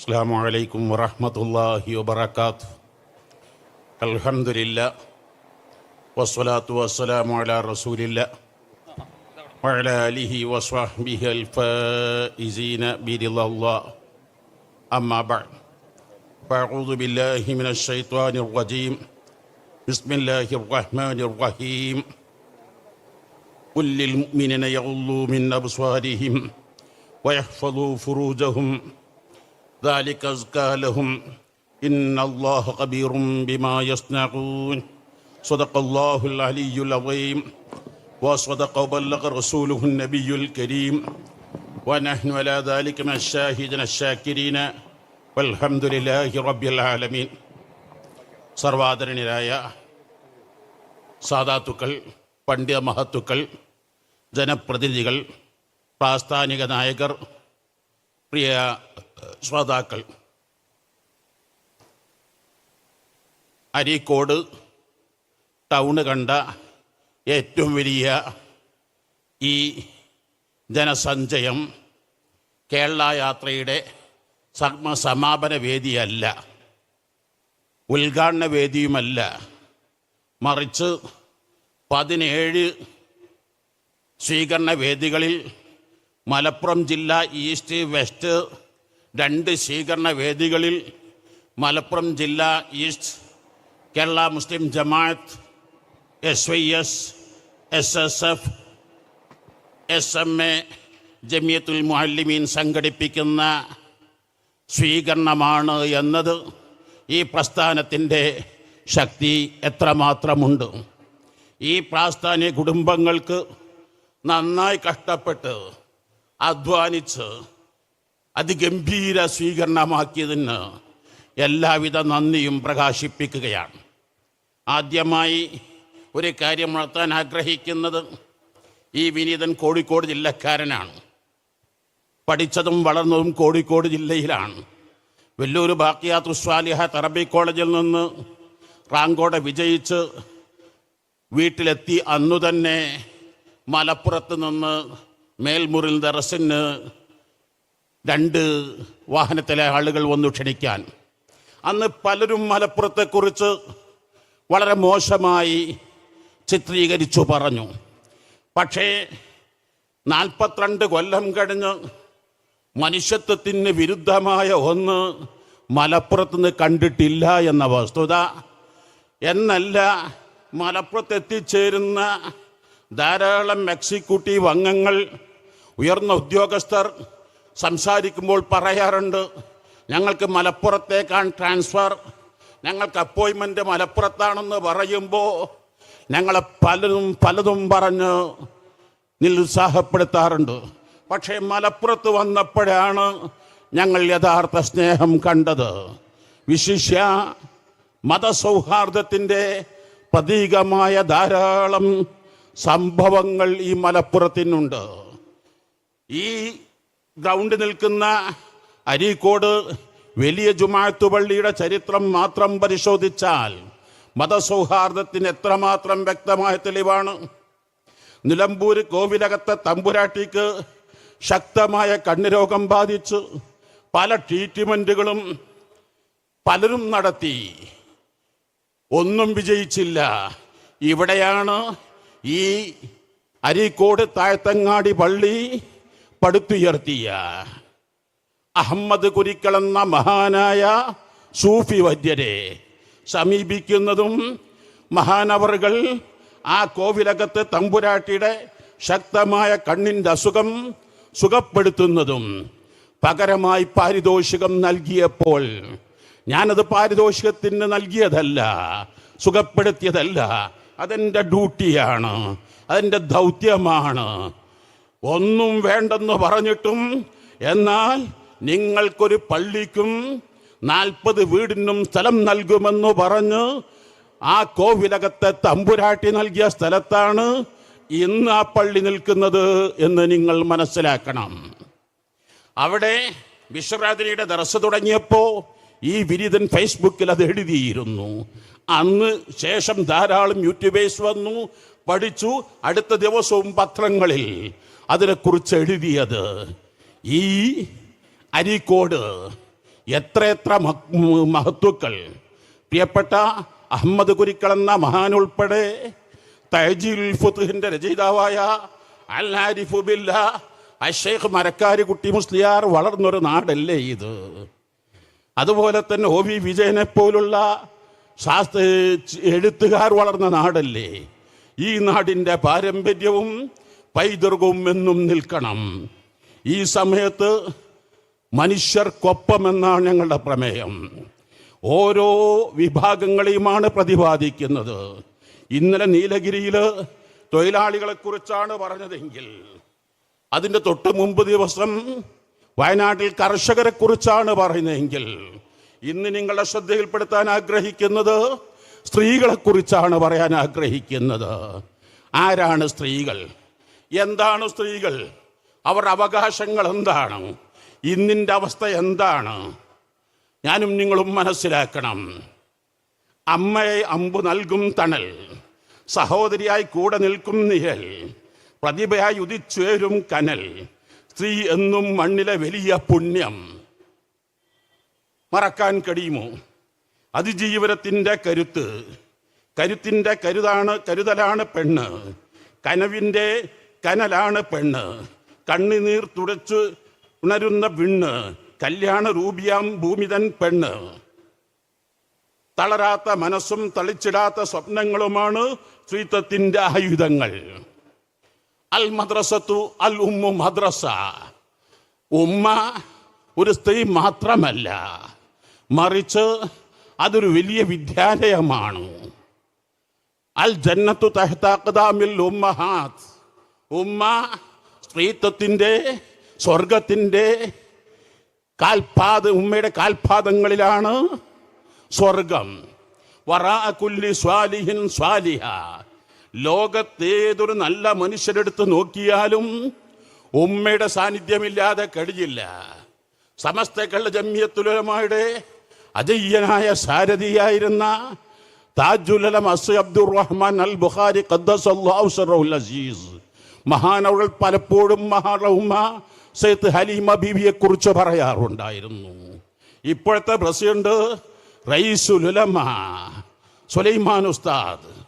السلام عليكم ورحمة الله وبركاته. الحمد لله والصلاة والسلام على رسول الله وعلى آله وصحبه الفائزين برضا الله. أما بعد فأعوذ بالله من الشيطان الرجيم. بسم الله الرحمن الرحيم. قل للمؤمنين يغضوا من أبصارهم ويحفظوا فروجهم ذلك أزكى لهم إن الله خبير بما يصنعون صدق الله العلي العظيم وصدق وبلغ رسوله النبي الكريم ونحن على ذلك من الشاهدين الشاكرين والحمد لله رب العالمين സർവാദരണീയരായ സാധാത്തുക്കൾ പണ്ഡിത മഹത്തുക്കൾ ജനപ്രതിനിധികൾ പ്രാസ്ഥാനിക നായകർ പ്രിയ ശ്രോതാക്കൾ. അരീക്കോട് ടൗണ് കണ്ട ഏറ്റവും വലിയ ഈ ജനസഞ്ചയം കേരള യാത്രയുടെ സമാപന വേദിയല്ല. ഉദ്ഘാടന വേദിയുമല്ല. മറിച്ച് പതിനേഴ് സ്വീകരണ വേദികളിൽ മലപ്പുറം ജില്ല ഈസ്റ്റ് വെസ്റ്റ് രണ്ട് സ്വീകരണ വേദികളിൽ മലപ്പുറം ജില്ല east Kerala Muslim Jamaat S Y S S S F S M A Jamiyyathul Muallimeen സംഘടിപ്പിക്കുന്ന സ്വീകരണമാണ് എന്നത്. ഈ പ്രസ്ഥാനത്തിന്റെ ശക്തി എത്രമാത്രമുണ്ട്? ഈ പ്രാസ്ഥാനിക കുടുംബങ്ങൾക്ക് നന്നായി കഷ്ടപ്പെട്ട് അധ്വാനിച്ച് അതിഗംഭീര സ്വീകരണമാക്കിയതിന് എല്ലാവിധ നന്ദിയും പ്രകാശിപ്പിക്കുകയാണ്. ആദ്യമായി ഒരു കാര്യം നടത്താൻ ആഗ്രഹിക്കുന്നത് ഈ വിനീതൻ കോഴിക്കോട് ജില്ലക്കാരനാണ്. പഠിച്ചതും വളർന്നതും കോഴിക്കോട് ജില്ലയിലാണ്. വെല്ലൂർ ബാക്കിയാത്തു സ്വാലിഹ തെറബി കോളേജിൽ നിന്ന് റാങ്കോടെ വിജയിച്ച് വീട്ടിലെത്തി അന്നു തന്നെ മലപ്പുറത്ത് നിന്ന് മേൽമുറിൽ ദറസിന് രണ്ട് വാഹനത്തിലെ ആളുകൾ വന്നു ക്ഷണിക്കാൻ. അന്ന് പലരും മലപ്പുറത്തെക്കുറിച്ച് വളരെ മോശമായി ചിത്രീകരിച്ചു പറഞ്ഞു. പക്ഷേ നാൽപ്പത്തിരണ്ട് കൊല്ലം കഴിഞ്ഞ് മനുഷ്യത്വത്തിന് വിരുദ്ധമായ ഒന്ന് മലപ്പുറത്ത് നിന്ന് കണ്ടിട്ടില്ല എന്ന വസ്തുത. എന്നല്ല മലപ്പുറത്ത് എത്തിച്ചേരുന്ന ധാരാളം എക്സിക്യൂട്ടീവ് അംഗങ്ങൾ ഉയർന്ന ഉദ്യോഗസ്ഥർ സംസാരിക്കുമ്പോൾ പറയാറുണ്ട് ഞങ്ങൾക്ക് മലപ്പുറത്തേക്കാണ് ട്രാൻസ്ഫർ. ഞങ്ങൾക്ക് അപ്പോയിൻമെന്റ് മലപ്പുറത്താണെന്ന് പറയുമ്പോൾ ഞങ്ങളെ പലതും പലതും പറഞ്ഞ് നിരുത്സാഹപ്പെടുത്താറുണ്ട്. പക്ഷേ മലപ്പുറത്ത് വന്നപ്പോഴാണ് ഞങ്ങൾ യഥാർത്ഥ സ്നേഹം കണ്ടത്. വിശിഷ്യ മതസൗഹാർദ്ദത്തിന്റെ പ്രതീകമായ ധാരാളം സംഭവങ്ങൾ ഈ മലപ്പുറത്തിനുണ്ട്. ഈ ഗ്രൗണ്ട് നിൽക്കുന്ന അരീക്കോട് വലിയ ജുമാഅത്ത് പള്ളിയുടെ ചരിത്രം മാത്രം പരിശോധിച്ചാൽ മതസൗഹാർദ്ദത്തിന് എത്രമാത്രം വ്യക്തമായ തെളിവാണ്. നിലമ്പൂർ കോവിലകത്തെ തമ്പുരാട്ടിക്ക് ശക്തമായ കണ്ണുരോഗം ബാധിച്ച് പല ട്രീറ്റ്മെന്റുകളും പലരും നടത്തി. ഒന്നും വിജയിച്ചില്ല. ഇവിടെയാണ് ഈ അരീക്കോട് താഴ്ത്തങ്ങാടി പള്ളി പടുത്തുയർത്തിയ. അഹമ്മദ് കുരിക്കളെന്ന മഹാനായ സൂഫി വൈദ്യരെ സമീപിക്കുന്നതും മഹാനവറുകൾ ആ കോവിലകത്ത് തമ്പുരാട്ടിയുടെ ശക്തമായ കണ്ണിന്റെ അസുഖം സുഖപ്പെടുത്തുന്നതും പകരമായി പാരിതോഷികം നൽകിയപ്പോൾ ഞാനത് പാരിതോഷികത്തിന് നൽകിയതല്ല സുഖപ്പെടുത്തിയതല്ല. അതെന്റെ ഡ്യൂട്ടിയാണ് അതെന്റെ ദൗത്യമാണ്. ഒന്നും വേണ്ടെന്ന് പറഞ്ഞിട്ടും എന്നാൽ നിങ്ങൾക്കൊരു പള്ളിക്കും നാൽപ്പത് വീടിനും സ്ഥലം നൽകുമെന്ന് പറഞ്ഞ് ആ കോവിലകത്തെ തമ്പുരാട്ടി നൽകിയ സ്ഥലത്താണ് ഇന്ന് ആ പള്ളി നിൽക്കുന്നത് എന്ന് നിങ്ങൾ മനസ്സിലാക്കണം. അവിടെ വിശ്വരാത്രിയുടെ ദർശ തുടങ്ങിയപ്പോൾ ഈ വിരിതൻ ഫേസ്ബുക്കിൽ അത് എഴുതിയിരുന്നു. അന്ന് ശേഷം ധാരാളം യൂട്യൂബേഴ്സ് വന്നു പഠിച്ചു അടുത്ത ദിവസവും പത്രങ്ങളിൽ അതിനെക്കുറിച്ച് എഴുതിയത് ഈ അരിക്കോട് എത്ര എത്ര മഹത്വക്കൾ? പ്രിയപ്പെട്ട അഹമ്മദ് കുരിക്കൾ എന്ന മഹാനുൾപ്പെടെ തഹജീൽ ഫുത്തുഹിന്റെ രചയിതാവായ അഷേഖ് മരക്കാരി കുട്ടി മുസ്ലിയാർ വളർന്നൊരു നാടല്ലേ ഇത്? അതുപോലെ തന്നെ ഒ വി വിജയനെ പോലുള്ള ശാസ്ത്ര എഴുത്തുകാർ വളർന്ന നാടല്ലേ? ഈ നാടിന്റെ പാരമ്പര്യവും പൈതൃകവും എന്നും നിൽക്കണം. ഈ സമയത്ത് മനുഷ്യർക്കൊപ്പമെന്നാണ് ഞങ്ങളുടെ പ്രമേയം. ഓരോ വിഭാഗങ്ങളെയുമാണ് പ്രതിപാദിക്കുന്നത്. ഇന്നലെ നീലഗിരിയിൽ തൊഴിലാളികളെക്കുറിച്ചാണ് പറഞ്ഞതെങ്കിൽ അതിന്റെ തൊട്ട് മുമ്പ് ദിവസം വയനാട്ടിൽ കർഷകരെ കുറിച്ചാണ് പറയുന്നതെങ്കിൽ ഇന്ന് നിങ്ങളുടെ ശ്രദ്ധയിൽപ്പെടുത്താൻ ആഗ്രഹിക്കുന്നത് സ്ത്രീകളെ കുറിച്ചാണ് പറയാൻ ആഗ്രഹിക്കുന്നത്. ആരാണ് സ്ത്രീകൾ? എന്താണ് സ്ത്രീകൾ? അവർ അവകാശങ്ങൾ എന്താണ്? ഇന്നിന്റെ അവസ്ഥ എന്താണ്? ഞാനും നിങ്ങളും മനസ്സിലാക്കണം. അമ്മയെ അമ്പു നൽകും തണൽ സഹോദരിയായി കൂടെ നിൽക്കും നിഴൽ പ്രതിഭയായി ഉദിച്ചേരും കനൽ സ്ത്രീ എന്നും മണ്ണിലെ വലിയ പുണ്യം. മറക്കാൻ കഴിയുമോ? അതിജീവനത്തിന്റെ കരുത്ത്. കരുത്തിന്റെ കരുതാണ് കരുതലാണ് പെണ്ണ്. കനവിന്റെ കനലാണ് പെണ്ണ്. കണ്ണിനീർ തുടച്ച് ഉണരുന്ന വിണ്ണ്. കല്യാണ രൂപിയാം ഭൂമിതൻ പെണ്ണ്. തളരാത്ത മനസ്സും തളിച്ചിടാത്ത സ്വപ്നങ്ങളുമാണ് സ്ത്രീത്വത്തിന്റെ ആയുധങ്ങൾ. അൽ മദ്രസത്തു അൽ ഉമ്മു മദ്രസ. ഉമ്മ ഒരു സ്ത്രീ മാത്രമല്ല. മറിച്ച് അതൊരു വലിയ വിദ്യാലയമാണ്. അൽ ജന്നത്തു തഹ്താഖദാമിൽ ഉമ്മഹാത്ത് ഉമ്മ സ്ത്രീത്വത്തിന്റെ സ്വർഗത്തിന്റെ കാൽപാദ ഉമ്മയുടെ കാൽപാദങ്ങളിലാണ് സ്വർഗം. വറാ കുല്ലി സ്വാലിഹിൻ സ്വാലിഹ. ലോകത്തേതൊരു നല്ല മനുഷ്യരെടുത്ത് നോക്കിയാലും ഉമ്മയുടെ സാന്നിധ്യമില്ലാതെ കഴിയില്ല. സമസ്ത കള്ള ജമ്മിയത്തുലമായുടെ അജയ്യനായ സാരഥിയായിരുന്ന താജുലം അസ് അബ്ദുറഹ്മാൻ അൽ ബുഖാരി ഖദ്ദസല്ലാഹു സിറഹുൽ അസീസ്. മഹാനവൾ പലപ്പോഴും മഹാറഹ്മ സെയ്ത്ത് ഹലീമ ബീവിയെ കുറിച്ച് പറയാറുണ്ടായിരുന്നു. ഇപ്പോഴത്തെ പ്രസിഡന്റ് റയീസുലുലമ സുലൈമാൻ ഉസ്താദ്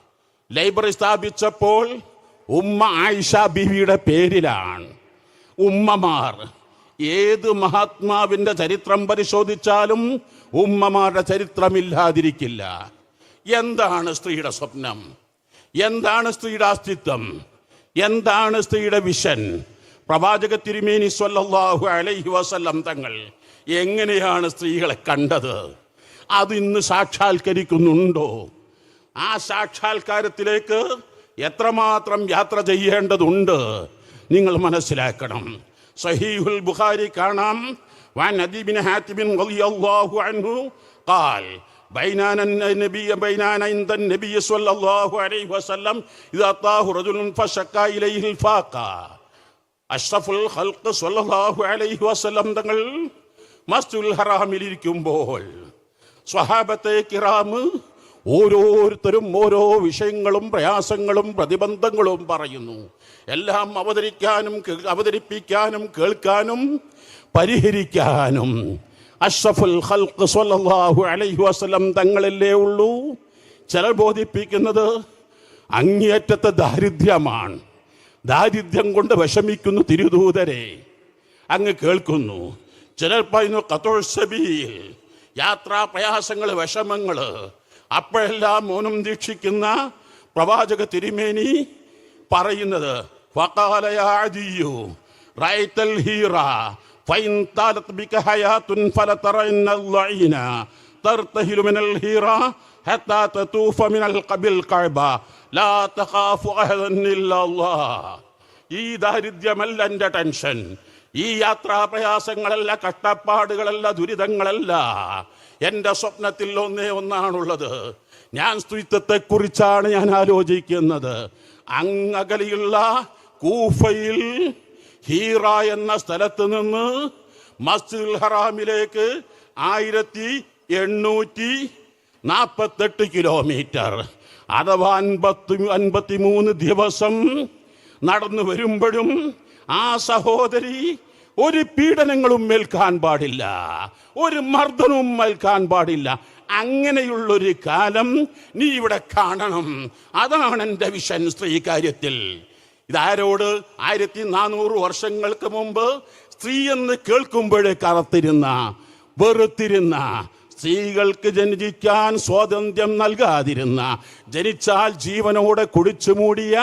ലൈബ്രറി സ്ഥാപിച്ചപ്പോൾ ഉമ്മ ആയിഷ ബീവിയുടെ പേരിലാണ്. ഉമ്മമാർ ഏത് മഹാത്മാവിന്റെ ചരിത്രം പരിശോധിച്ചാലും ഉമ്മമാരുടെ ചരിത്രമില്ലാതിരിക്കില്ല. എന്താണ് സ്ത്രീയുടെ സ്വപ്നം? എന്താണ് സ്ത്രീയുടെ അസ്തിത്വം? എന്താണ് സ്ത്രീയുടെ വിഷൻ? പ്രവാചക തിരുമേനി സ്വല്ലാഹു അലൈഹി വസല്ലം തങ്ങൾ എങ്ങനെയാണ് സ്ത്രീകളെ കണ്ടത്? അത് ഇന്ന് സാക്ഷാത്കരിക്കുന്നുണ്ടോ? ആ സാക്ഷാത്കാരത്തിലേക്ക് എത്രമാത്രം യാത്ര ചെയ്യേണ്ടതുണ്ട്? നിങ്ങൾ മനസ്സിലാക്കണം. സഹീഹുൽ ബുഖാരി കാണാം. വൻ അദീബിൻ ഹാത്തിബിൻ ഖാൽ رضي الله عنه قال بيننا النبي بيننا عند النبي صلى الله عليه وسلم إذا أعطاه رجل فشكى إليه الفاقة അഷ്റഫുൽ ഖൽഖ് സ്വല്ലല്ലാഹു അലൈഹി വസല്ലം തങ്ങൾ മസ്ജിദുൽ ഹറാമിൽ ഇരിക്കുമ്പോൾ സ്വഹാബത്തെ കിറാമ് ഓരോരുത്തരും ഓരോ വിഷയങ്ങളും പ്രയാസങ്ങളും പ്രതിബന്ധങ്ങളും പറയുന്നു എല്ലാം അവതരിക്കാനും കേ- അവതരിപ്പിക്കാനും കേൾക്കാനും പരിഹരിക്കാനും അഷ്റഫുൽ ഖൽഖ് സല്ലല്ലാഹു അലൈഹി വസല്ലം തങ്ങളല്ലേ ഉള്ളൂ. ചിലർ ബോധിപ്പിക്കുന്നത് അങ്ങേയറ്റത്തെ ദാരിദ്ര്യമാണ്. ദാരിദ്ര്യം കൊണ്ട് വിഷമിക്കുന്നു തിരുദൂതരെ. അങ്ങ് കേൾക്കുന്നു. ചിലർ പറയുന്നു കത്തോൾ സബീൽ. യാത്രാ പ്രയാസങ്ങൾ വിഷമങ്ങൾ. അപ്പോഴെല്ലാം മൗനം ദീക്ഷിക്കുന്ന പ്രവാചക തിരുമേനി പറയുന്നത് ഹീറ فإن طالت بك حياة فلترين اللعين ترتهل من الهيرة حتى تطوف من القبل الكعبة لا تخاف أحدا إلا الله ഈ ദാരിദ്ര്യമല്ല എൻ്റെ ടെൻഷൻ ഈ യാത്രാ പ്രയാസങ്ങളല്ല കഷ്ടപ്പാടുകളല്ല ദുരിതങ്ങളല്ല എൻ്റെ സ്വപ്നത്തിൽ ഒന്നേ ഒന്നാണുള്ളത് ഞാൻ സ്ത്രീത്വത്തെക്കുറിച്ചാണ് ഞാൻ ആലോചിക്കുന്നത് അങ്ങകലിയുള്ള കൂഫയിൽ ഹീറ എന്ന സ്ഥലത്ത് നിന്ന് മസ്ജിദുൽ ഹറാമിലേക്ക് ആയിരത്തി എണ്ണൂറ്റി നാൽപ്പത്തെട്ട് കിലോമീറ്റർ. അഥവാ അൻപത്തി അൻപത്തി മൂന്ന് ദിവസം നടന്നു വരുമ്പോഴും ആ സഹോദരി ഒരു പീഡനങ്ങളും മേൽക്കാൻ പാടില്ല. ഒരു മർദ്ദനവും മേൽക്കാൻ പാടില്ല. അങ്ങനെയുള്ളൊരു കാലം നീ ഇവിടെ കാണണം. അതാണ് എന്റെ വിഷൻ സ്ത്രീ കാര്യത്തിൽ. ഇതാരോട് ആയിരത്തി നാനൂറ് വർഷങ്ങൾക്ക് മുമ്പ് സ്ത്രീ എന്ന് കേൾക്കുമ്പോഴേ കറത്തിരുന്ന വെറുത്തിരുന്ന സ്ത്രീകൾക്ക് ജനിക്കാൻ സ്വാതന്ത്ര്യം നൽകാതിരുന്ന ജനിച്ചാൽ ജീവനോടെ കുടിച്ചു മൂടിയ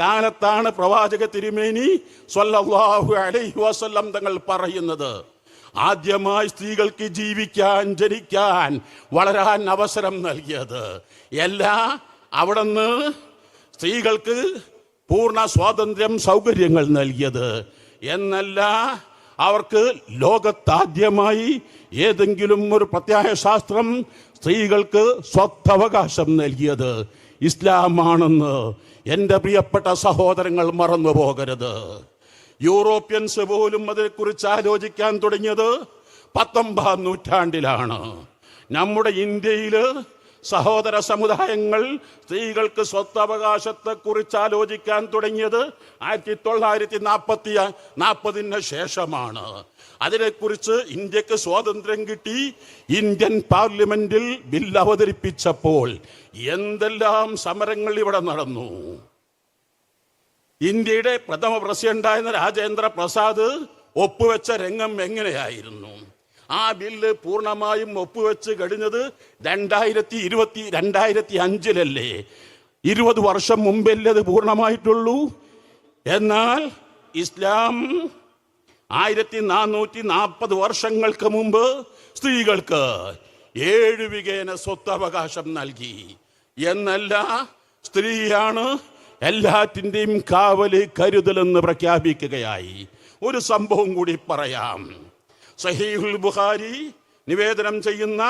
കാലത്താണ് പ്രവാചക തിരുമേനി സ്വല്ലല്ലാഹു അലൈഹി വസല്ലം തങ്ങൾ പറയുന്നത്. ആദ്യമായി സ്ത്രീകൾക്ക് ജീവിക്കാൻ ജനിക്കാൻ വളരാൻ അവസരം നൽകിയത്. എല്ലാ അവിടെ നിന്ന് സ്ത്രീകൾക്ക് പൂർണ സ്വാതന്ത്ര്യം സൗകര്യങ്ങൾ നൽകിയത്. എന്നല്ല അവർക്ക് ലോകത്താദ്യമായി ഏതെങ്കിലും ഒരു പ്രത്യായ ശാസ്ത്രം സ്ത്രീകൾക്ക് സ്വത്തവകാശം നൽകിയത്. ഇസ്ലാമാണെന്ന് എന്റെ പ്രിയപ്പെട്ട സഹോദരങ്ങൾ മറന്നു പോകരുത് യൂറോപ്യൻസ് പോലും അതിനെക്കുറിച്ച് ആലോചിക്കാൻ തുടങ്ങിയത് പത്തൊമ്പതാം നൂറ്റാണ്ടിലാണ്. നമ്മുടെ ഇന്ത്യയിൽ സഹോദര സമുദായങ്ങൾ സ്ത്രീകൾക്ക് സ്വത്തവകാശത്തെക്കുറിച്ച് ആലോചിക്കാൻ തുടങ്ങിയത് ആയിരത്തി തൊള്ളായിരത്തി നാൽപ്പത്തി നാൽപ്പതിന് ശേഷമാണ്. അതിനെക്കുറിച്ച് ഇന്ത്യയ്ക്ക് സ്വാതന്ത്ര്യം കിട്ടി ഇന്ത്യൻ പാർലമെന്റിൽ ബിൽ അവതരിപ്പിച്ചപ്പോൾ എന്തെല്ലാം സമരങ്ങൾ ഇവിടെ നടന്നു. ഇന്ത്യയുടെ പ്രഥമ പ്രസിഡന്റായിരുന്ന രാജേന്ദ്ര പ്രസാദ് ഒപ്പുവെച്ച രംഗം എങ്ങനെയായിരുന്നു? ആ ബില്ല് പൂർണമായും ഒപ്പുവെച്ച് കഴിഞ്ഞത് രണ്ടായിരത്തി ഇരുപത്തി രണ്ടായിരത്തി അഞ്ചിലല്ലേ ഇരുപത് വർഷം മുമ്പല്ലേ അത് പൂർണമായിട്ടുള്ളൂ? എന്നാൽ ഇസ്ലാം ആയിരത്തി നാനൂറ്റി നാൽപ്പത് വർഷങ്ങൾക്ക് മുമ്പ് സ്ത്രീകൾക്ക് ഏഴ് വികേന സ്വത്തവകാശം നൽകി. എന്നല്ല സ്ത്രീയാണ് എല്ലാറ്റിന്റെയും കാവൽ കരുതലെന്ന് പ്രഖ്യാപിക്കുകയായി. ഒരു സംഭവം കൂടി പറയാം. സഹീഹുൽ ബുഖാരി നിവേദനം ചെയ്യുന്ന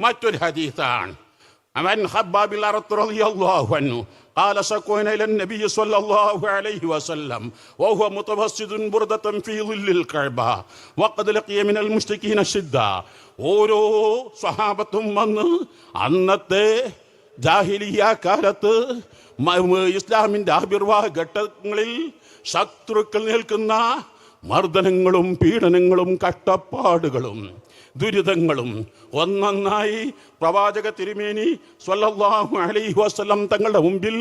മറ്റൊരു ഹദീസാണ് അവൻ ഹബ്ബാബിൽ റളിയല്ലാഹു അൻഹു قال شكونا إلى النبي صلى الله عليه وسلم وهو متوسد بردة في ظل الكعبة وقد لقي من المشركين شدة ഓരോ സ്വഹാബത്തും വന്ന് അന്നത്തെ ജാഹിലിയ കാലത്ത് മ- മ- ഇസ്ലാമിന്റെ ആവിർവാഹ ഘട്ടങ്ങളിൽ ശത്രുക്കൾ നിൽക്കുന്ന മർദ്ദനങ്ങളും പീഡനങ്ങളും കഷ്ടപ്പാടുകളും ദുരിതങ്ങളും ഒന്നൊന്നായി പ്രവാചക തിരുമേനി സ്വല്ലല്ലാഹു അലൈഹി വസ്ലം തങ്ങളുടെ മുമ്പിൽ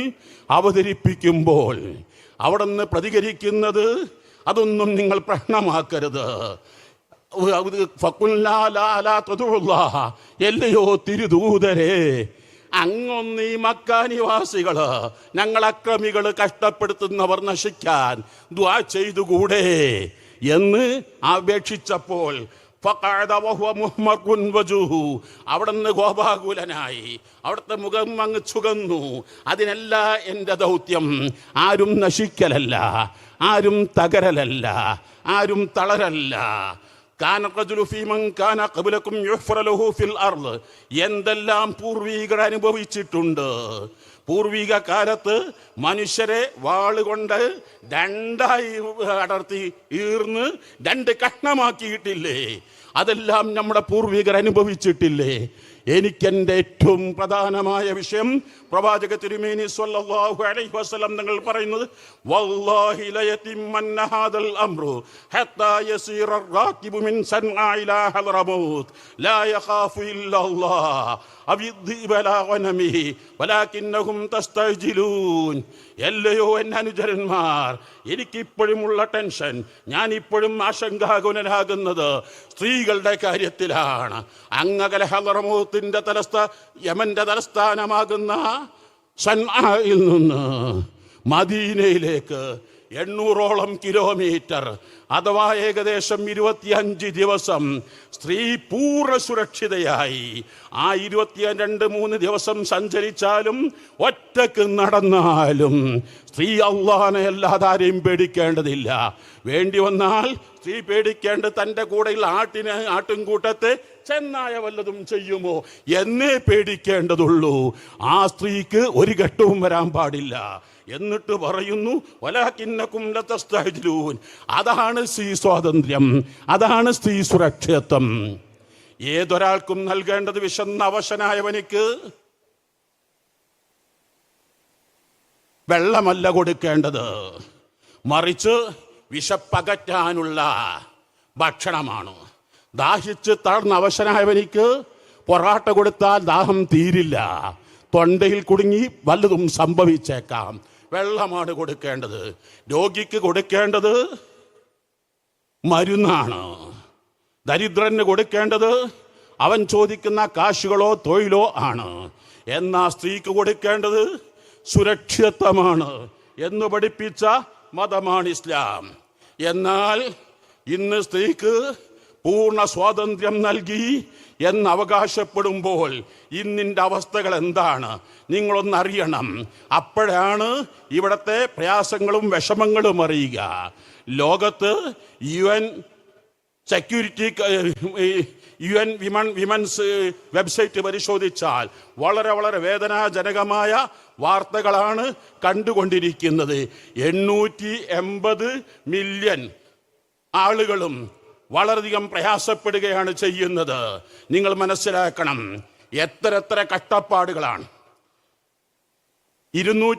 അവതരിപ്പിക്കുമ്പോൾ അവിടെ നിന്ന് പ്രതികരിക്കുന്നത് അതൊന്നും നിങ്ങൾ പ്രശ്നമാക്കരുത് ഫക്കുല്ലാ ലാ ലാ തദുഉല്ലാഹ. എല്ലയോ തിരുദൂതരെ അങ്ങൊന്ന് ഈ മക്കാനിവാസികൾ ഞങ്ങൾ അക്രമികൾ കഷ്ടപ്പെടുത്തുന്നവർ നശിക്കാൻ ദ്വാ ചെയ്തുകൂടെ എന്ന് അപേക്ഷിച്ചപ്പോൾ. അവിടുന്ന് ഗോപാകുലനായി. അവിടുത്തെ മുഖം അങ്ങ് ചുകന്നു. അതിനല്ല എന്റെ ദൗത്യം. ആരും നശിക്കലല്ല. ആരും തകരലല്ല. ആരും തളരല്ല. കാന കാന അർൾ എന്തെല്ലാം പൂർവീകർ അനുഭവിച്ചിട്ടുണ്ട്? പൂർവിക കാലത്ത് മനുഷ്യരെ വാളുകൊണ്ട് രണ്ടായി അടർത്തി ഈർന്ന് രണ്ട് കഷ്ണമാക്കിയിട്ടില്ലേ? അതെല്ലാം നമ്മുടെ പൂർവികർ അനുഭവിച്ചിട്ടില്ലേ? എനിക്കെൻ്റെ ഏറ്റവും പ്രധാനമായ വിഷയം പ്രവാചക തിരുമേനി സ്വല്ലല്ലാഹു അലൈഹി വസല്ലം തങ്ങൾ പറയുന്നത് വല്ലാഹി ലയതിമ്മന്ന ഹാദൽ അംറു ഹത്താ യസീറ الراكب من صنعاء إلى حضرموت لا يخاف إلا الله എല്ലയോ എൻ അനുചരന്മാർ എനിക്കിപ്പോഴുമുള്ള ടെൻഷൻ ഞാൻ ഇപ്പോഴും ആശങ്കാകുലനാകുന്നത് സ്ത്രീകളുടെ കാര്യത്തിലാണ്. അങ്ങകലഹലറമൂത്തിന്റെ തലസ്ഥ യമന്റെ തലസ്ഥാനമാകുന്ന സൻആയിൽ നിന്ന് മദീനയിലേക്ക് എണ്ണൂറോളം കിലോമീറ്റർ അഥവാ ഏകദേശം ഇരുപത്തിയഞ്ച് ദിവസം സ്ത്രീ പൂർണ സുരക്ഷിതയായി. ആ ഇരുപത്തി രണ്ട് മൂന്ന് ദിവസം സഞ്ചരിച്ചാലും ഒറ്റയ്ക്ക് നടന്നാലും സ്ത്രീ അള്ളഹാനെ ആരെയും പേടിക്കേണ്ടതില്ല. വേണ്ടി വന്നാൽ സ്ത്രീ പേടിക്കേണ്ട തന്റെ കൂടെയുള്ള ആട്ടിന് ആട്ടിൻകൂട്ടത്തെ ചെന്നായ വല്ലതും ചെയ്യുമോ? എന്നേ പേടിക്കേണ്ടതുള്ളൂ. ആ സ്ത്രീക്ക് ഒരു ഘട്ടവും വരാൻ പാടില്ല. എന്നിട്ട് പറയുന്നു. അതാണ് സ്ത്രീ സ്വാതന്ത്ര്യം അതാണ് സ്ത്രീ സുരക്ഷിതത്വം. ഏതൊരാൾക്കും നൽകേണ്ടത് വിശന്ന അവശനായവനിക്ക് വെള്ളമല്ല കൊടുക്കേണ്ടത്. മറിച്ച് വിശപ്പകറ്റാനുള്ള ഭക്ഷണമാണ്. ദാഹിച്ച് തളർന്ന അവശനായവനിക്ക് പൊറാട്ട കൊടുത്താൽ ദാഹം തീരില്ല. തൊണ്ടയിൽ കുടുങ്ങി വല്ലതും സംഭവിച്ചേക്കാം. വെള്ളമാണ് കൊടുക്കേണ്ടത്. രോഗിക്ക് കൊടുക്കേണ്ടത് മരുന്നാണ്. ദരിദ്രന് കൊടുക്കേണ്ടത് അവൻ ചോദിക്കുന്ന കാശുകളോ തൊഴിലോ ആണ്. എന്നാ സ്ത്രീക്ക് കൊടുക്കേണ്ടത് സുരക്ഷിതത്വമാണ് എന്ന് പഠിപ്പിച്ച മതമാണ് ഇസ്ലാം. എന്നാൽ ഇന്ന് സ്ത്രീക്ക് പൂർണ സ്വാതന്ത്ര്യം നൽകി എന്ന് അവകാശപ്പെടുമ്പോൾ ഇന്നിന്റെ അവസ്ഥകൾ എന്താണ്? നിങ്ങളൊന്നറിയണം അപ്പോഴാണ് ഇവിടുത്തെ പ്രയാസങ്ങളും വിഷമങ്ങളും അറിയുക. ലോകത്ത് U N security U N women women's website പരിശോധിച്ചാൽ വളരെ വളരെ വേദനാജനകമായ വാർത്തകളാണ് കണ്ടുകൊണ്ടിരിക്കുന്നത്. എണ്ണൂറ്റി എൺപത് മില്യൺ ആളുകളും വളരെയധികം പ്രയാസപ്പെടുകയാണ് ചെയ്യുന്നത്. നിങ്ങൾ മനസ്സിലാക്കണം എത്ര എത്ര കഷ്ടപ്പാടുകളാണ്. ഇരുന്നൂ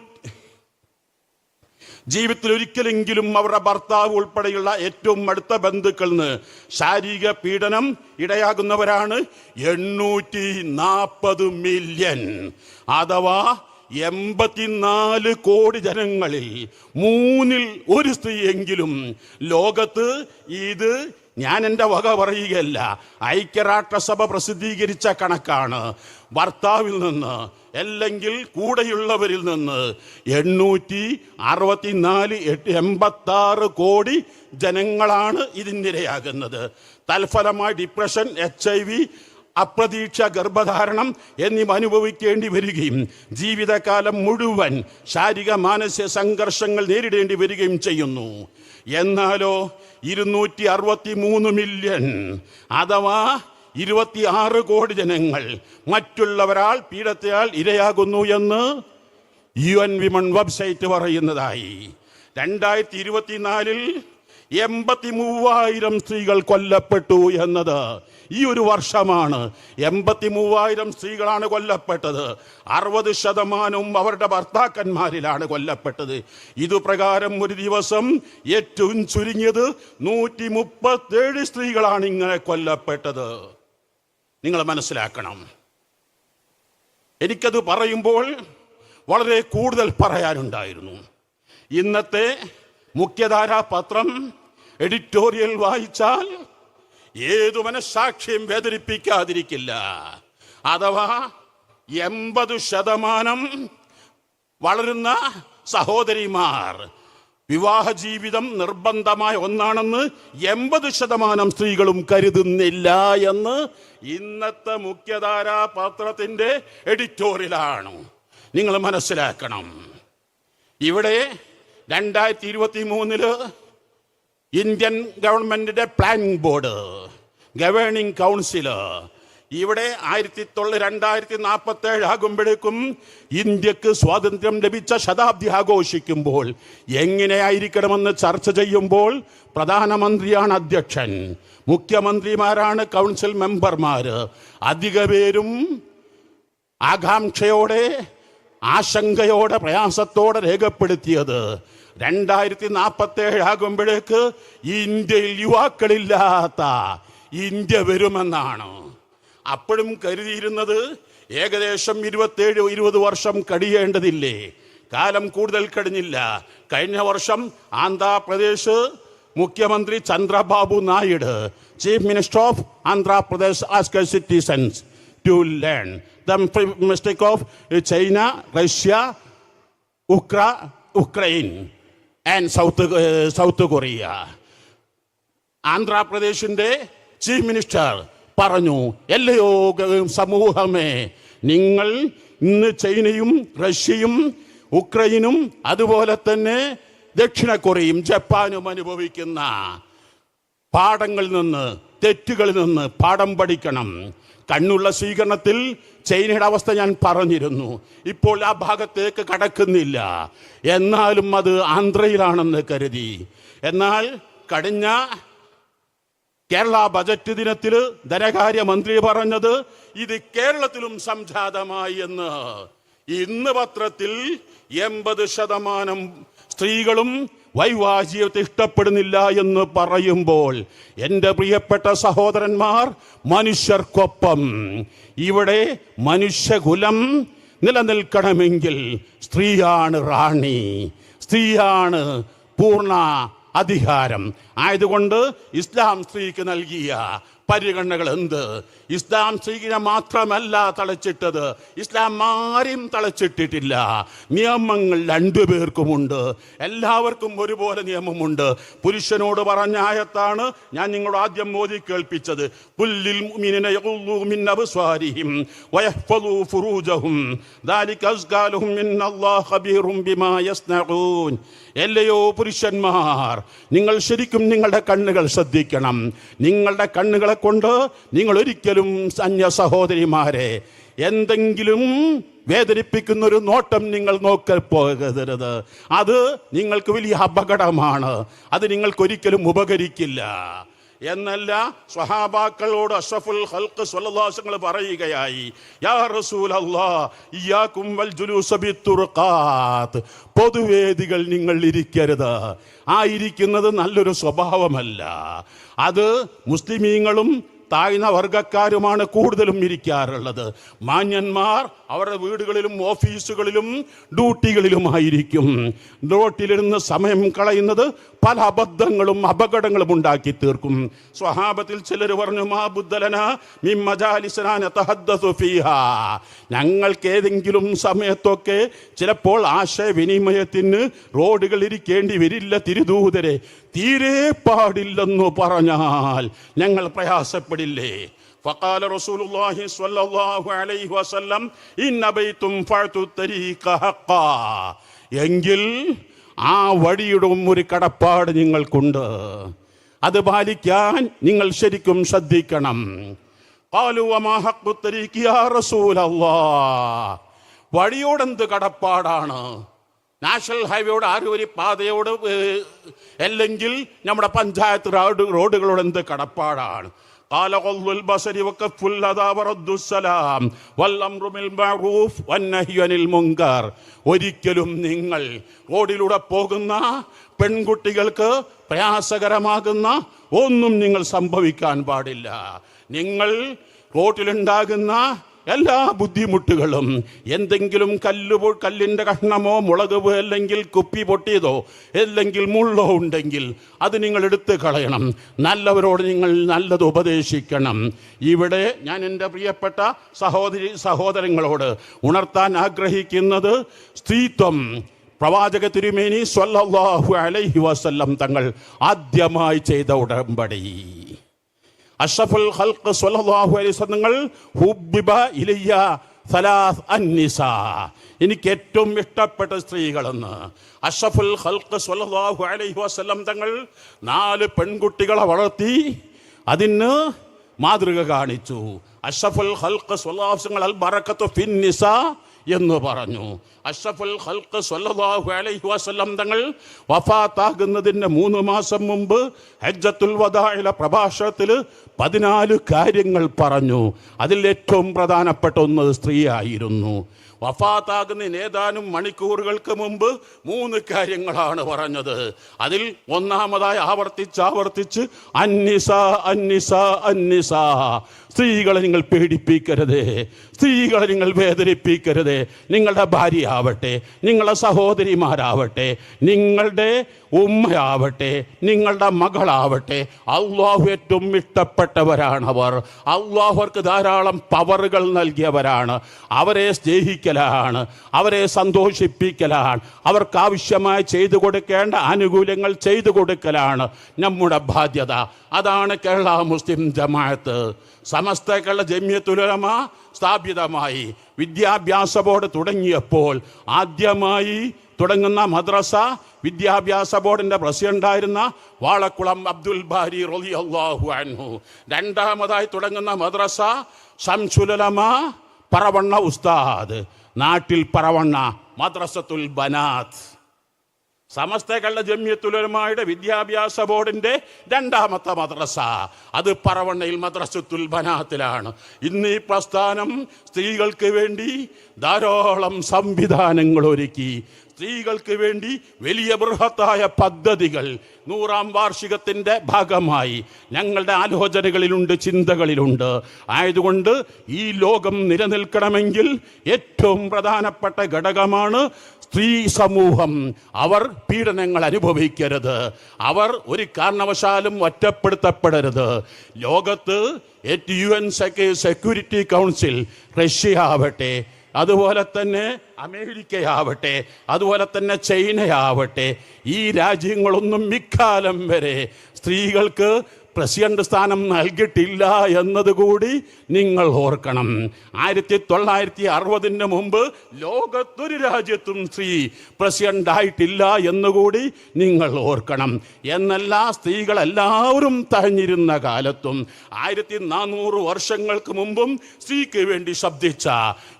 ജീവിതത്തിൽ ഒരിക്കലെങ്കിലും അവരുടെ ഭർത്താവ് ഉൾപ്പെടെയുള്ള ഏറ്റവും അടുത്ത ബന്ധുക്കളിൽ നിന്ന് ശാരീരിക പീഡനം ഇടയാകുന്നവരാണ് എണ്ണൂറ്റി നാൽപ്പത് മില്യൺ അഥവാ എൺപത്തിനാല് കോടി ജനങ്ങളിൽ മൂന്നിൽ ഒരു സ്ത്രീയെങ്കിലും. ലോകത്ത് ഇത് ഞാൻ എന്റെ വക പറയുകയല്ല. ഐക്യരാഷ്ട്രസഭ പ്രസിദ്ധീകരിച്ച കണക്കാണ്. ഭർത്താവിൽ നിന്ന് അല്ലെങ്കിൽ കൂടെയുള്ളവരിൽ നിന്ന് എണ്ണൂറ്റി അറുപത്തിനാല് എൺപത്താറ് കോടി ജനങ്ങളാണ് ഇതിനിരയാകുന്നത്. തൽഫലമായി ഡിപ്രഷൻ എച്ച് ഐ വി അപ്രതീക്ഷ ഗർഭധാരണം എന്നിവ അനുഭവിക്കേണ്ടി വരികയും ജീവിതകാലം മുഴുവൻ ശാരീരിക മാനസിക സംഘർഷങ്ങൾ നേരിടേണ്ടി വരികയും ചെയ്യുന്നു. എന്നാലോ ഇരുന്നൂറ്റി അറുപത്തി മൂന്ന് മില്യൺ അഥവാ ഇരുപത്തിയാറ് കോടി ജനങ്ങൾ മറ്റുള്ളവരാൾ പീഡത്തയാൽ ഇരയാകുന്നു എന്ന് യു എൻ വിമൺ വെബ്സൈറ്റ് പറയുന്നതായി. രണ്ടായിരത്തി ഇരുപത്തിനാലിൽ എൺപത്തി മൂവായിരം സ്ത്രീകൾ കൊല്ലപ്പെട്ടു എന്നത് ഈ ഒരു വർഷമാണ്. എൺപത്തി മൂവായിരം സ്ത്രീകളാണ് കൊല്ലപ്പെട്ടത്. അറുപത് ശതമാനവും അവരുടെ ഭർത്താക്കന്മാരിലാണ് കൊല്ലപ്പെട്ടത്. ഇതുപ്രകാരം ഒരു ദിവസം ഏറ്റവും ചുരുങ്ങിയത് നൂറ്റി മുപ്പത്തേഴ് സ്ത്രീകളാണ് ഇങ്ങനെ കൊല്ലപ്പെട്ടത്. നിങ്ങൾ മനസ്സിലാക്കണം. എനിക്കത് പറയുമ്പോൾ വളരെ കൂടുതൽ പറയാനുണ്ടായിരുന്നു. ഇന്നത്തെ മുഖ്യധാരാ പത്രം എഡിറ്റോറിയൽ വായിച്ചാൽ ഏതു മനസാക്ഷിയും വേദനിപ്പിക്കാതിരിക്കില്ല. അഥവാ എൺപത് ശതമാനം വളരുന്ന സഹോദരിമാർ വിവാഹ ജീവിതം നിർബന്ധമായ ഒന്നാണെന്ന് എൺപത് ശതമാനം സ്ത്രീകളും കരുതുന്നില്ല എന്ന് ഇന്നത്തെ മുഖ്യധാരാ പാത്രത്തിന്റെ എഡിറ്റോറിയലാണ് നിങ്ങൾ മനസ്സിലാക്കണം. ഇവിടെ രണ്ടായിരത്തി ഇരുപത്തി മൂന്നിൽ ഇന്ത്യൻ ഗവൺമെന്റിന്റെ പ്ലാനിംഗ് ബോർഡ് ഗവേണിംഗ് കൗൺസിൽ ഇവിടെ ആയിരത്തി തൊള്ളി രണ്ടായിരത്തി നാൽപ്പത്തി ഏഴ് ആകുമ്പോഴേക്കും ഇന്ത്യയ്ക്ക് സ്വാതന്ത്ര്യം ലഭിച്ച ശതാബ്ദി ആഘോഷിക്കുമ്പോൾ എങ്ങനെയായിരിക്കണമെന്ന് ചർച്ച ചെയ്യുമ്പോൾ പ്രധാനമന്ത്രിയാണ് അധ്യക്ഷൻ. മുഖ്യമന്ത്രിമാരാണ് കൗൺസിൽ മെമ്പർമാര് അധിക പേരും ആകാംക്ഷയോടെ ആശങ്കയോടെ പ്രയാസത്തോടെ രേഖപ്പെടുത്തിയത് രണ്ടായിരത്തി നാൽപ്പത്തി ഏഴ് ആകുമ്പോഴേക്ക് ഇന്ത്യയിൽ യുവാക്കളില്ലാത്ത ഇന്ത്യ വരുമെന്നാണ്. അപ്പോഴും കരുതിയിരുന്നത് ഏകദേശം ഇരുപത്തേഴ് ഇരുപത് വർഷം കഴിയേണ്ടതില്ലേ? കാലം കൂടുതൽ കഴിഞ്ഞില്ല. കഴിഞ്ഞ വർഷം ആന്ധ്രാപ്രദേശ് മുഖ്യമന്ത്രി Chandrababu Naidu chief minister of Andhra Pradesh asks citizens to learn the mistake of China Russia ഉക്ര Ukraine and south south Korea ആന്ധ്രാപ്രദേശിന്റെ chief minister പറഞ്ഞു എല്ലയോ സമൂഹമേ നിങ്ങൾ ഇന്ന് ചൈനയും റഷ്യയും ഉക്രൈനും അതുപോലെ തന്നെ ദക്ഷിണ കൊറിയയും ജപ്പാനും അനുഭവിക്കുന്ന പാഠങ്ങളിൽ നിന്ന് തെറ്റുകളിൽ നിന്ന് പാഠം പഠിക്കണം. കണ്ണുള്ള സ്വീകരണത്തിൽ ചൈനയുടെ അവസ്ഥ ഞാൻ പറഞ്ഞിരുന്നു. ഇപ്പോൾ ആ ഭാഗത്തേക്ക് കടക്കുന്നില്ല. എന്നാലും അത് ആന്ധ്രയിലാണെന്ന് കരുതി. എന്നാൽ കഴിഞ്ഞ കേരള ബജറ്റ് ദിനത്തിൽ ധനകാര്യമന്ത്രി പറഞ്ഞത് ഇത് കേരളത്തിലും സംജാതമായി എന്ന്. ഇന്ന് പത്രത്തിൽ എൺപത് ശതമാനം സ്ത്രീകളും വൈവാഹികത്തെ ഇഷ്ടപ്പെടുന്നില്ല എന്ന് പറയുമ്പോൾ എന്റെ പ്രിയപ്പെട്ട സഹോദരന്മാർ മനുഷ്യർക്കൊപ്പം. ഇവിടെ മനുഷ്യകുലം നിലനിൽക്കണമെങ്കിൽ സ്ത്രീയാണ് റാണി. സ്ത്രീയാണ് പൂർണ അധികാരം. ആയതുകൊണ്ട് ഇസ്ലാം സ്ത്രീക്ക് നൽകിയ പരിഗണനകൾ എന്ത്? ഇസ്ലാം സ്ത്രീകളെ മാത്രമല്ല തളച്ചിട്ടത്. ഇസ്ലാം ആരും തളച്ചിട്ടിട്ടില്ല. നിയമങ്ങൾ രണ്ടുപേർക്കുമുണ്ട് എല്ലാവർക്കും ഒരുപോലെ നിയമമുണ്ട്. പുരുഷനോട് പറഞ്ഞ ആയത്താണ് ഞാൻ നിങ്ങളോട് ആദ്യം മോദി കേൾപ്പിച്ചത്. പുല്ലിൽ എല്ലയോ പുരുഷന്മാർ നിങ്ങൾ ശരിക്കും നിങ്ങളുടെ കണ്ണുകൾ ശ്രദ്ധിക്കണം. നിങ്ങളുടെ കണ്ണുകളെ കൊണ്ട് നിങ്ങൾ ഒരിക്കലും അന്യ സഹോദരിമാരെ എന്തെങ്കിലും വേദനിപ്പിക്കുന്ന ഒരു നോട്ടം നിങ്ങൾ നോക്കൽ പോകരുത്. അത് നിങ്ങൾക്ക് വലിയ അപകടമാണ്. അത് നിങ്ങൾക്കൊരിക്കലും ഉപകരിക്കില്ല. എന്നല്ല സ്വഹാബാക്കളോട് അഷ്റഫുൽ ഹൽക്ക് സ്വലദാസങ്ങൾ പറയുകയായി യാ റസൂൽ ബിത്തുർഖാത്ത് പൊതുവേദികൾ നിങ്ങൾ ഇരിക്കരുത്. ആ ഇരിക്കുന്നത് നല്ലൊരു സ്വഭാവമല്ല. അത് മുസ്ലിമീങ്ങളും താഴ്ന്ന വർഗക്കാരുമാണ് കൂടുതലും ഇരിക്കാറുള്ളത്. മാന്യന്മാർ അവരുടെ വീടുകളിലും ഓഫീസുകളിലും ഡ്യൂട്ടികളിലുമായിരിക്കും. റോട്ടിലിരുന്ന് സമയം കളയുന്നത് പല അബദ്ധങ്ങളും അപകടങ്ങളും ഉണ്ടാക്കി തീർക്കും. സ്വഹാബത്തിൽ ചിലർ പറഞ്ഞു മാ ബുദ്ധലന ഞങ്ങൾക്ക് ഏതെങ്കിലും സമയത്തൊക്കെ ചിലപ്പോൾ ആശയവിനിമയത്തിന് റോഡുകളിരിക്കേണ്ടി വരില്ല തിരുദൂതരെ. തീരെ പാടില്ലെന്നു പറഞ്ഞാൽ ഞങ്ങൾ പ്രയാസപ്പെടില്ലേ فقال رسول الله صلى الله عليه وسلم إن بيتم فاعتوا الطريق حقا എങ്കിൽ ആ വഴിയുടെ ഒരു കടപ്പാട് നിങ്ങൾക്കുണ്ട് അത് പാലിക്കാൻ നിങ്ങൾ ശരിക്കും ശ്രദ്ധിക്കണം قالوا وما حق الطريق يا رسول الله വഴിയോടെന്ത് കടപ്പാടാണ് നാഷണൽ ഹൈവേയോട് ആരും ഒരു പാതയോട് ഏഹ്, അല്ലെങ്കിൽ നമ്മുടെ പഞ്ചായത്ത് റോഡ് റോഡുകളോട് എന്ത് കടപ്പാടാണ് قال غض البصر وكف الأذى ورد السلام والأمر بالمعروف والنهي عن المنكر ഒരിക്കലും നിങ്ങൾ റോഡിലൂടെ പോകുന്ന പെൺകുട്ടികൾക്ക് പ്രയാസകരമാകുന്ന ഒന്നും നിങ്ങൾ സംഭവിക്കാൻ പാടില്ല നിങ്ങൾ റോഡിലുണ്ടാകുന്ന എല്ലാ ബുദ്ധിമുട്ടുകളും എന്തെങ്കിലും കല്ല് കല്ലിന്റെ കഷ്ണമോ മുളക് അല്ലെങ്കിൽ കുപ്പി പൊട്ടിയതോ അല്ലെങ്കിൽ മുള്ളോ ഉണ്ടെങ്കിൽ അത് നിങ്ങൾ എടുത്ത് കളയണം. നല്ലവരോട് നിങ്ങൾ നല്ലത് ഉപദേശിക്കണം. ഇവിടെ ഞാൻ എന്റെ പ്രിയപ്പെട്ട സഹോദരി സഹോദരങ്ങളോട് ഉണർത്താൻ ആഗ്രഹിക്കുന്നത് സ്ത്രീത്വം. പ്രവാചക തിരുമേനി സ്വല്ലാഹു അലൈഹി വസല്ലം തങ്ങൾ ആദ്യമായി ചെയ്ത ഉടമ്പടി. അഷ്റഫുൽ ഖൽഖ് സ്വല്ലല്ലാഹു അലൈഹി വസല്ലം തങ്ങൾ ഹുബ്ബിബ ഇലയ്യ സലാസ് അന്നിസാ. എനിക്ക് ഏറ്റവും ഇഷ്ടപ്പെട്ട സ്ത്രീകളെന്ന്. അഷഫുൽ ഖൽഖ് സ്വല്ലല്ലാഹു അലൈഹി വസല്ലം തങ്ങൾ നാല് പെൺകുട്ടികളെ വളർത്തി അതിന് മാതൃക കാണിച്ചു. അഷഫുൽ സ്വല്ലല്ലാഹു അലൈഹി അൽ ബറക്കത്തു ഫിൻ നിസാ എന്ന് പറഞ്ഞു. അഷ്റഫുൽ ഖൽഖ് സല്ലല്ലാഹു അലൈഹി വസല്ലം തങ്ങൾ വഫാത്താകുന്നതിന് മൂന്ന് മാസം മുമ്പ് ഹജ്ജത്തുൽ വദാഇലെ പ്രഭാഷണത്തിൽ പതിനാല് കാര്യങ്ങൾ പറഞ്ഞു. അതിൽ ഏറ്റവും പ്രധാനപ്പെട്ട ഒന്ന് സ്ത്രീയായിരുന്നു വഫാത്താകുന്ന ഏതാനും മണിക്കൂറുകൾക്ക് മുമ്പ് മൂന്ന് കാര്യങ്ങളാണ് പറഞ്ഞത്. അതിൽ ഒന്നാമതായി ആവർത്തിച്ച് ആവർത്തിച്ച് അന്നിസ അന്നിസ അന്നിസ സ്ത്രീകളെ നിങ്ങൾ പേടിപ്പിക്കരുത്. സ്ത്രീകളെ നിങ്ങൾ വേദനിപ്പിക്കരുത്. നിങ്ങളുടെ ഭാര്യ ആവട്ടെ നിങ്ങളുടെ സഹോദരിമാരാവട്ടെ നിങ്ങളുടെ ഉമ്മയാവട്ടെ നിങ്ങളുടെ മകളാവട്ടെ അള്ളാഹു ഏറ്റവും ഇഷ്ടപ്പെട്ടവരാണവർ അള്ളാഹുവർക്ക് ധാരാളം പവറുകൾ നൽകിയവരാണ്. അവരെ സ്നേഹിക്കലാണ് അവരെ സന്തോഷിപ്പിക്കലാണ് അവർക്ക് ആവശ്യമായി ചെയ്തു കൊടുക്കേണ്ട ആനുകൂല്യങ്ങൾ ചെയ്തു കൊടുക്കലാണ് നമ്മുടെ ബാധ്യത. അതാണ് കേരള മുസ്ലിം ജമാഅത്ത്. സമസ്ത കേരള ജമ്യത്തുലമ സ്ഥാപിതമായി. വിദ്യാഭ്യാസ ബോർഡ് തുടങ്ങിയപ്പോൾ ആദ്യമായി തുടങ്ങുന്ന മദ്രസ വിദ്യാഭ്യാസ ബോർഡിന്റെ പ്രസിഡന്റായിരുന്ന വാളക്കുളം അബ്ദുൽ ബാരി റൊലി അള്ളാഹു അൻഹു. രണ്ടാമതായി തുടങ്ങുന്ന മദ്രസ ശംസുലമ പറവണ്ണ ഉസ്താദ്. നാട്ടിൽ പറവണ്ണ മദ്രസത്തുൽ ബനാത്ത്. സമസ്തകളുടെ ജമ്യത്തുലമായുടെ വിദ്യാഭ്യാസ ബോർഡിന്റെ രണ്ടാമത്തെ മദ്രസ. അത് പറവണ്ണയിൽ മദ്രസത്തുൽ ബനാത്തിലാണ്. ഇന്ന് ഈ പ്രസ്ഥാനം സ്ത്രീകൾക്ക് വേണ്ടി ധാരാളം സംവിധാനങ്ങൾ ഒരുക്കി. സ്ത്രീകൾക്ക് വേണ്ടി വലിയ ബൃഹത്തായ പദ്ധതികൾ നൂറാം വാർഷികത്തിന്റെ ഭാഗമായി ഞങ്ങളുടെ ആലോചനകളിലുണ്ട് ചിന്തകളിലുണ്ട്. ആയതുകൊണ്ട് ഈ ലോകം നിലനിൽക്കണമെങ്കിൽ ഏറ്റവും പ്രധാനപ്പെട്ട ഘടകമാണ് സ്ത്രീ സമൂഹം അവർ പീഡനങ്ങൾ അനുഭവിക്കരുത്. അവർ ഒരു കാരണവശാലും ഒറ്റപ്പെടുത്തപ്പെടരുത്. ലോകത്ത് at U N security council Russia ആവട്ടെ അതുപോലെ തന്നെ അമേരിക്കയാവട്ടെ അതുപോലെ തന്നെ ചൈനയാവട്ടെ ഈ രാജ്യങ്ങളൊന്നും ഇക്കാലം വരെ സ്ത്രീകൾക്ക് പ്രസിഡന്റ് സ്ഥാനം നൽകിയിട്ടില്ല എന്നതുകൂടി നിങ്ങൾ ഓർക്കണം. ആയിരത്തി തൊള്ളായിരത്തി അറുപതിന് മുമ്പ് ലോകത്തൊരു രാജ്യത്തും സ്ത്രീ പ്രസിഡന്റ് ആയിട്ടില്ല എന്നുകൂടി നിങ്ങൾ ഓർക്കണം. എന്നല്ല സ്ത്രീകളെല്ലാവരും തഴഞ്ഞിരുന്ന കാലത്തും ആയിരത്തി നാനൂറ് വർഷങ്ങൾക്ക് മുമ്പും സ്ത്രീക്ക് വേണ്ടി ശബ്ദിച്ച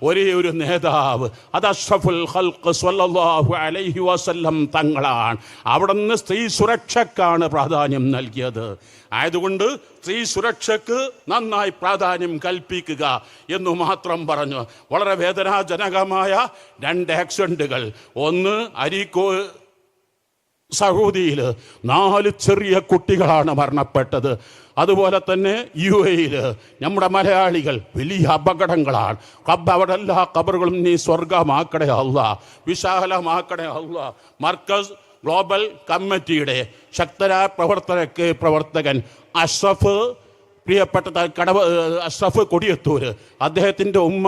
ഒരേ ഒരു നേതാവ് അത് അഷ്റഫുൽ ഹൽക്ക് സ്വല്ലാഹു അലൈഹി വസല്ലം തങ്ങളാണ്. അവിടുന്ന് സ്ത്രീ സുരക്ഷക്കാണ് പ്രാധാന്യം നൽകിയത്. ആയതുകൊണ്ട് സ്ത്രീ സുരക്ഷയ്ക്ക് നന്നായി പ്രാധാന്യം കൽപ്പിക്കുക എന്നു മാത്രം പറഞ്ഞു. വളരെ വേദനാജനകമായ രണ്ട് ആക്സിഡന്റുകൾ ഒന്ന് അരീക്കോ സൗദിയിൽ നാല് ചെറിയ കുട്ടികളാണ് മരണപ്പെട്ടത്. അതുപോലെ തന്നെ യു എയിൽ നമ്മുടെ മലയാളികൾ വലിയ അപകടങ്ങളാണ്. കബ് അവിടെ എല്ലാ കബറുകളും നീ സ്വർഗമാക്കണേ അല്ല വിശാലമാക്കണേ അല്ല മർക്കസ് ഗ്ലോബൽ കമ്മിറ്റിയുടെ ശക്തരായ പ്രവർത്തനക്ക് പ്രവർത്തകൻ അഷ്റഫ് പ്രിയപ്പെട്ട കടവ് അഷ്റഫ് കൊടിയത്തൂര്. അദ്ദേഹത്തിന്റെ ഉമ്മ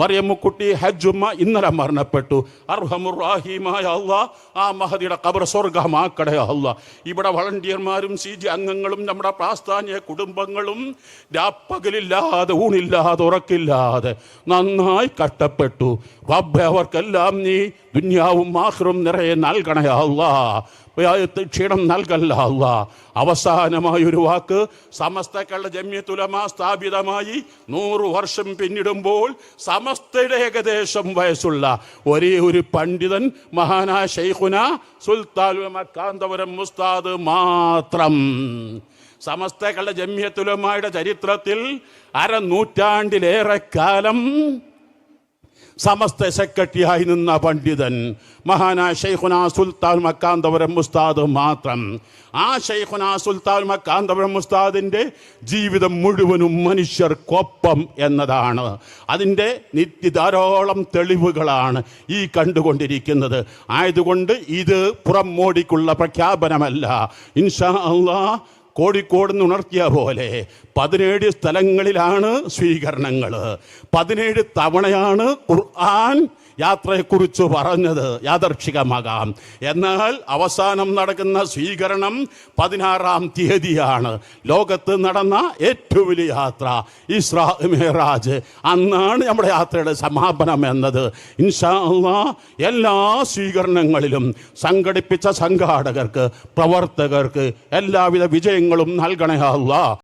മറിയമ്മുക്കുട്ടി ഹജ്ജ് ഉമ്മ ഇന്നലെ മരണപ്പെട്ടു. അർഹമുറാഹിമായ അല്ല ആ മഹദിയുടെ കബർ സ്വർഗമാക്കടേ അല്ല ഇവിടെ വളണ്ടിയർമാരും സി ജി അംഗങ്ങളും നമ്മുടെ പ്രാസ്ഥാനിക കുടുംബങ്ങളും രാപ്പകലില്ലാതെ ഊണില്ലാതെ ഉറക്കില്ലാതെ നന്നായി കട്ടപ്പെട്ടു വബ്ബെ അവർക്കെല്ലാം നീ ദുന്യാവും ആഹ്റും നിറയെ നൽകണേ ഉയർത്ത് ക്ഷീണം നൽകല്ല അല്ല അവസാനമായ ഒരു വാക്ക് സമസ്തക്കളുടെ ജമ്യത്തുലമ സ്ഥാപിതമായി നൂറ് വർഷം പിന്നിടുമ്പോൾ സമസ്തയുടെ ഏകദേശം വയസ്സുള്ള ഒരേ ഒരു പണ്ഡിതൻ മഹാനായ ഷെയ്ഖുന സുൽത്താൻ കാന്തപുരം മുസ്താദ് മാത്രം. സമസ്തകളുടെ ജമ്യതുലമായുടെ ചരിത്രത്തിൽ അരനൂറ്റാണ്ടിലേറെ കാലം സമസ്ത സെക്രട്ടറിയായി നിന്ന പണ്ഡിതൻ മഹാനായ ഷെയ്ഖുന സുൽത്താൻ മക്കാന്തപുരം മുസ്താദ് മാത്രം. ആ ഷെയ്ഖുന സുൽത്താൻ മക്കാന്തപുരം മുസ്താദിന്റെ ജീവിതം മുഴുവനും മനുഷ്യർക്കൊപ്പം എന്നതാണ്. അതിന്റെ നിത്യ ധാരാളം തെളിവുകളാണ് ഈ കണ്ടുകൊണ്ടിരിക്കുന്നത്. ആയതുകൊണ്ട് ഇത് പുറം മോടിക്കുള്ള പ്രഖ്യാപനമല്ല. ഇൻഷാ അള്ളാ കോഴിക്കോട് നിന്ന് ഉണർത്തിയ പോലെ പതിനേഴ് സ്ഥലങ്ങളിലാണ് സ്വീകരണങ്ങൾ പതിനേഴ് തവണയാണ് ഖുർആൻ യാത്രയെക്കുറിച്ച് പറഞ്ഞത് യാദർക്ഷികമാകാം എന്നാൽ അവസാനം നടക്കുന്ന സ്വീകരണം പതിനാറാം തീയതിയാണ്. ലോകത്ത് നടന്ന ഏറ്റവും വലിയ യാത്ര ഇസ്രാ മെഹറാജ്. അന്നാണ് നമ്മുടെ യാത്രയുടെ സമാപനം എന്നത്. ഇൻഷാ എല്ലാ സ്വീകരണങ്ങളിലും സംഘടിപ്പിച്ച സംഘാടകർക്ക് പ്രവർത്തകർക്ക് എല്ലാവിധ വിജയങ്ങളും നൽകണേ അള്ളാ